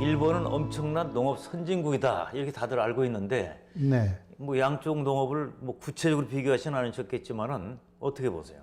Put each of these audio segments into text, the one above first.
일본은 엄청난 농업 선진국이다 이렇게 다들 알고 있는데 네. 뭐 양쪽 농업을 뭐 구체적으로 비교하시는 않으셨겠지만은 어떻게 보세요?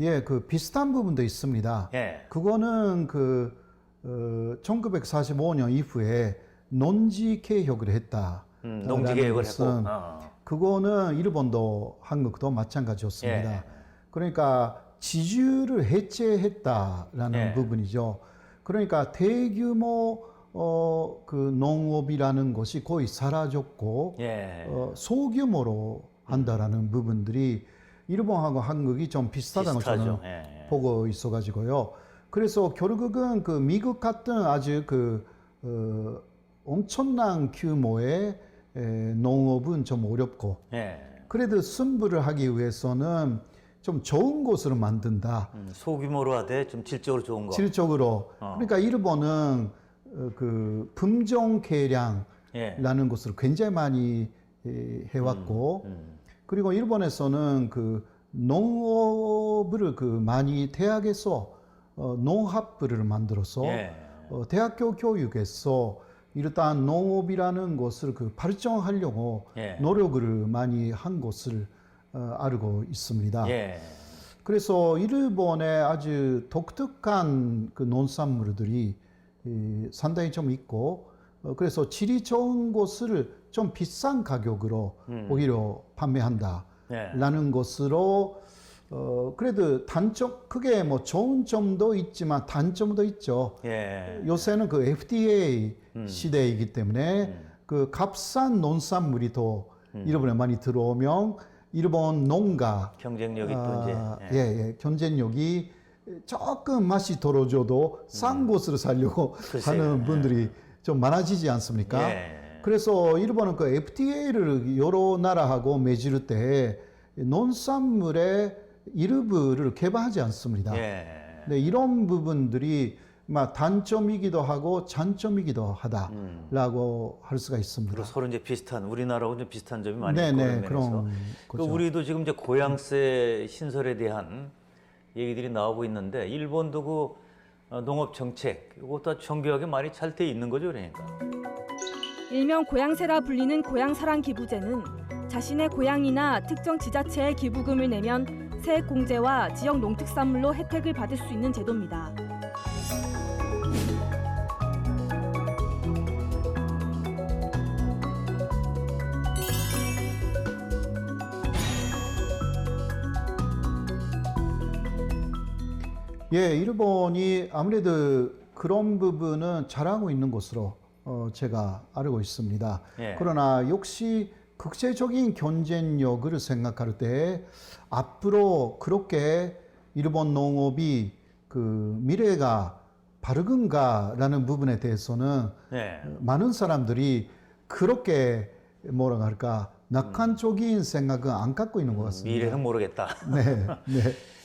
예, 그 비슷한 부분도 있습니다. 예. 그거는 그 어, 1945년 이후에 논지 개혁을 했다. 음, 농지 개혁을 했고. 어. 그거는 일본도 한국도 마찬가지였습니다. 예. 그러니까 지주를 해체했다라는 예. 부분이죠. 그러니까 대규모 어, 그 농업이라는 것이 거의 사라졌고 예. 어, 소규모로 한다라는 부분들이 일본하고 한국이 좀 비슷하다는 걸 저는 비슷하죠. 예. 보고 있어가지고요. 그래서 결국은 그 미국 같은 아주 그 어, 엄청난 규모의 에, 농업은 좀 어렵고 예. 그래도 승부를 하기 위해서는 좀 좋은 곳으로 만든다. 음, 소규모로 하되 좀 질적으로 좋은 거. 질적으로. 어. 그러니까 일본은 어, 그 품종 개량라는 예. 것을 굉장히 많이 에, 해왔고 음. 그리고 일본에서는 그 농업을 그 많이 대학에서 어, 농학부를 만들어서 예. 어, 대학교 교육에서 일단 농업이라는 것을 그 발전하려고 예. 노력을 많이 한 것을 어, 알고 있습니다. 예. 그래서 일본에 아주 독특한 그 농산물들이 이, 상당히 좀 있고 어, 그래서 질이 좋은 것을 좀 비싼 가격으로 음. 오히려 판매한다. 예. 라는 것으로 어 그래도 단점 크게 뭐 좋은 점도 있지만 단점도 있죠. 예. 요새는 그 FDA 음. 시대이기 때문에 그 값싼 농산물이 더 음. 일본에 많이 들어오면 일본 농가 경쟁력이 아, 또 이제 예, 예, 경쟁력이 조금 맛이 떨어져도 싼 곳으로 살려고 음. 글쎄요. 하는 분들이 좀 많아지지 않습니까? 예. 그래서 일본은 그 FTA를 여러 나라하고 맺을 때 농산물의 일부를 개발하지 않습니다. 예. 네, 이런 부분들이 막 단점이기도 하고 장점이기도 음. 하다라고 할 수가 있습니다. 그리고 서로 이제 비슷한 우리나라하고 좀 비슷한 점이 많이 네, 있고 네, 그런 그런 면에서. 그 거죠. 우리도 지금 이제 고향세 신설에 대한 얘기들이 나오고 있는데 일본도 그 어, 농업 정책 이것도 정교하게 많이 잘 돼 있는 거죠, 그러니까. 일명 고향세라 불리는 고향사랑 기부제는 자신의 고향이나 특정 지자체에 기부금을 내면 세액 공제와 지역 농특산물로 혜택을 받을 수 있는 제도입니다. 예, 일본이 아무래도 그런 부분은 잘하고 있는 것으로 어, 제가 알고 있습니다. 예. 그러나 역시 국제적인 경쟁력을 생각할 때 앞으로 그렇게 일본 농업이 그 미래가 바르근가라는 부분에 대해서는 네. 많은 사람들이 그렇게 뭐라 할까 낙관적인 생각은 안 갖고 있는 것 같습니다. 미래는 모르겠다. 네, 네.